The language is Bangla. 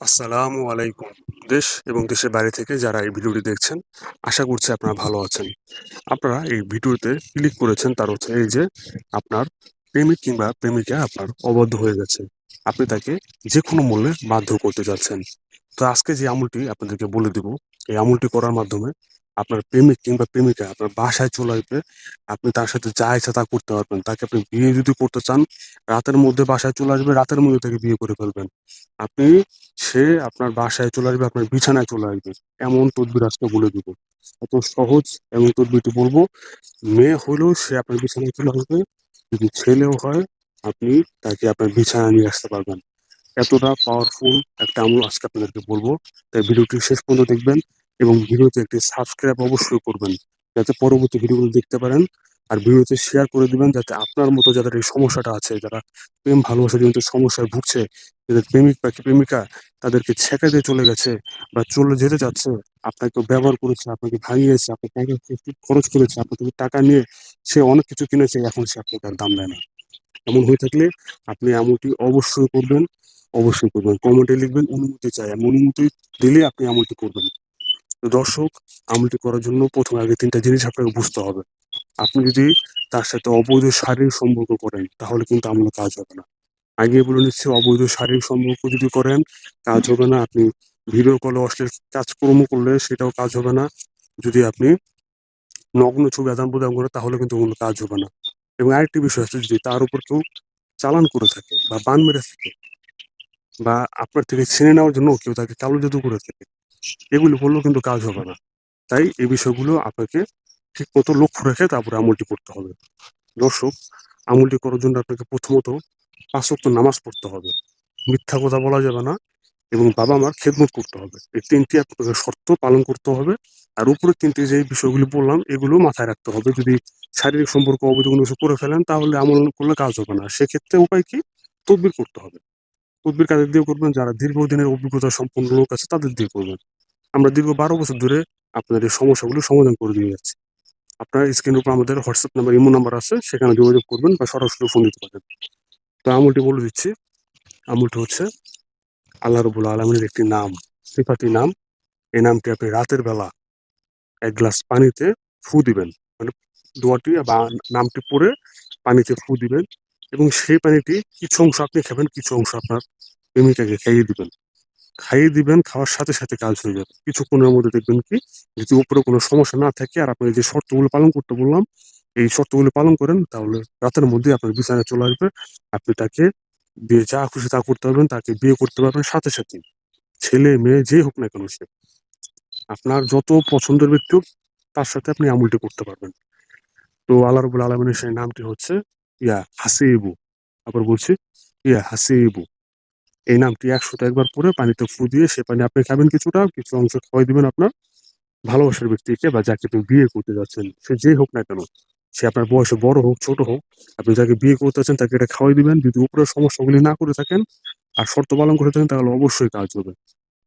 আসসালামু আলাইকুম দেশ এবং দেশের বাইরে থেকে যারা এই ভিডিওটি দেখছেন, আশা করছি আপনারা ভালো আছেন। আপনারা এই ভিডিওতে ক্লিক করেছেন, তার হচ্ছে এই যে আপনার প্রেমিক কিংবা প্রেমিকা আপনার অবদ্ধ হয়ে গেছে। আপনি তাকে যে কোনো মূল্যে বাধ্য করতে যাচ্ছেন। তো আজকে যে আমুলটি আপনাদেরকে বলে দিব, এই আমুলটি করার মাধ্যমে আপনার প্রেমিক কিংবা প্রেমিকা আপনার বাসায় চলে আসবে, আপনি তার সাথে যা ইচ্ছা তা করতে পারবেন। তাকে আপনি বিয়ে যদি করতে চান, রাতের মধ্যে বাসায় চলে আসবে, রাতের মধ্যে তাকে বিয়ে করে ফেলবেন। আপনি সে আপনার বাসায় চলে আসবে, আপনার বিছানায় চলে আসবে, এমন তদবির আজকে বলে দিব। এত সহজ এমন তদবিরটি বলব, মেয়ে হলেও সে আপনার বিছানায় চলে আসবে, যদি ছেলেও হয়, আপনি তাকে আপনার বিছানায় নিয়ে আসতে পারবেন। এতটা পাওয়ারফুল একটা আমল আজকে আপনাদেরকে বলব। তাই ভিডিওটি শেষ পর্যন্ত দেখবেন। এবং ভিডিওতে একটি সাবস্ক্রাইব অবশ্যই করবেন, যাতে পরবর্তী ভিডিওগুলো দেখতে পারেন। আর ভিডিওতে শেয়ার করে দিবেন, যাতে আপনার মতো যাদের এই সমস্যাটা আছে, যারা প্রেম ভালোবাসা জনিত সমস্যায় ভুগছে, যাদের প্রেমিক বা প্রেমিকা তাদেরকে ছেঁকা দিয়ে চলে গেছে বা চলে যেতে চাচ্ছে আপনাকে ব্যবহার করেছে, আপনাকে ভাঙিয়েছে আপনার টাকা খরচ করেছে আপনার থেকে টাকা নিয়ে সে অনেক কিছু কিনেছে, এখন সে আপনাকে আর দাম দেয় না। এমন হয়ে থাকলে আপনি এমনটি অবশ্যই করবেন অবশ্যই করবেন। কমেন্টে লিখবেন, অনুমতি চাই। এমন অনুমতি দিলে আপনি এমনটি করবেন। তো দর্শক, আমলটি করার জন্য প্রথমে আগে তিনটা জিনিস আপনাকে বুঝতে হবে। আপনি যদি তার সাথে অবৈধ শারীরিক সম্পর্ক করেন, তাহলে কিন্তু আমল কাজ হবে না। আগে বলে নিচ্ছি, অবৈধ শারীরিক সম্পর্ক যদি করেন, কাজ হবে না। আপনি ভিডিও কলে অশ্লীল কাজকর্ম করলে সেটাও কাজ হবে না। যদি আপনি নগ্ন ছবি আদান প্রদান করে তাহলে কিন্তু কোনো কাজ হবে না। এবং আরেকটি বিষয় আছে যদি তার উপর কেউ চালান করে থাকে বা বান মেরে থাকে, বা আপনার থেকে ছিনে নেওয়ার জন্য কেউ তাকে কালো জাদু করে থাকে এগুলি করলেও কিন্তু কাজ হবে না। তাই এই বিষয়গুলো আপনাকে ঠিক মতো লক্ষ্য রেখে তারপরে আমলটি করতে হবে। দর্শক, আমলটি করার জন্য আপনাকে প্রথমত পাঁচ ওয়াক্ত নামাজ পড়তে হবে। মিথ্যা কথা বলা যাবে না এবং বাবা মার খেদমত করতে হবে। এই তিনটি আপনাকে শর্ত পালন করতে হবে। আর উপরে তিনটি যে বিষয়গুলি বললাম, এগুলো মাথায় রাখতে হবে। যদি শারীরিক সম্পর্ক অবৈধ কোনো কিছু করে ফেলেন, তাহলে আমল করলে কাজ হবে না। সেক্ষেত্রে উপায় কি? তদবির করতে হবে। তদবির কাদের দিয়ে করবেন? যারা দীর্ঘদিনের অভিজ্ঞতা সম্পন্ন লোক আছে, তাদের দিয়ে করবেন। আমরা দীর্ঘ বারো বছর ধরে আপনাদের এই সমস্যাগুলো সমাধান করে দিয়ে যাচ্ছি। আপনার স্ক্রিনের উপর আমাদের হোয়াটসঅ্যাপ নাম্বার ইমো নাম্বার আছে, সেখানে যোগাযোগ করবেন বা সরাসরি ফোন দিতে পারেন তো আমলটি বলে দিচ্ছি, আমলটি হচ্ছে আল্লাহ রবুল আলমের একটি নাম। সিফাতি নাম, এই নামটি আপনি রাতের বেলা এক গ্লাস পানিতে ফু দিবেন। মানে দোয়াটি বা নামটি পরে পানিতে ফু দিবেন এবং সেই পানিটি কিছু অংশ আপনি খাবেন, কিছু অংশ আপনার প্রেমিকাকে খাইয়ে দিবেন। খাইয়ে দিবেন, খাওয়ার সাথে সাথে কাজ হয়ে যাবে। কিছুক্ষণের মধ্যে দেখবেন কি, যদি উপরে কোনো সমস্যা না থাকে, আর আপনি যে শর্তগুলো পালন করতে বললাম, এই শর্তগুলো পালন করেন, তাহলে রাতের মধ্যে আপনার বিছানায় চলে আসবে। আপনি তাকে বিয়ে যা খুশি তা করতে পারবেন, তাকে বিয়ে করতে পারবেন সাথে সাথে। ছেলে, মেয়ে, যে হোক না কেন সে। আপনার যত পছন্দের ব্যক্তি হোক, তার সাথে আপনি আমলটি করতে পারবেন। তো আল্লাহ রবুল আলমিনের সেই নামটি হচ্ছে, ইয়া হাসিবু। আবার বলছি, ইয়া হাসিবু। এই নামটি একশোটা একবার পরে পানিতে ফু দিয়ে সে পানি আপনি খাবেন কিছুটা, কিছু অংশ খাওয়াই দিবেন আপনার ভালোবাসার ব্যক্তিকে বা যাকে আপনি বিয়ে করতে যাচ্ছেন। সে যে হোক না কেন, সে আপনার বয়সে বড় হোক, ছোট হোক, আপনি যাকে বিয়ে করতে চাচ্ছেন তাকে এটা খাওয়াই দিবেন। যদি উপরের সমস্যাগুলি না করে থাকেন আর শর্ত পালন করে থাকেন তাহলে অবশ্যই কাজ হবে।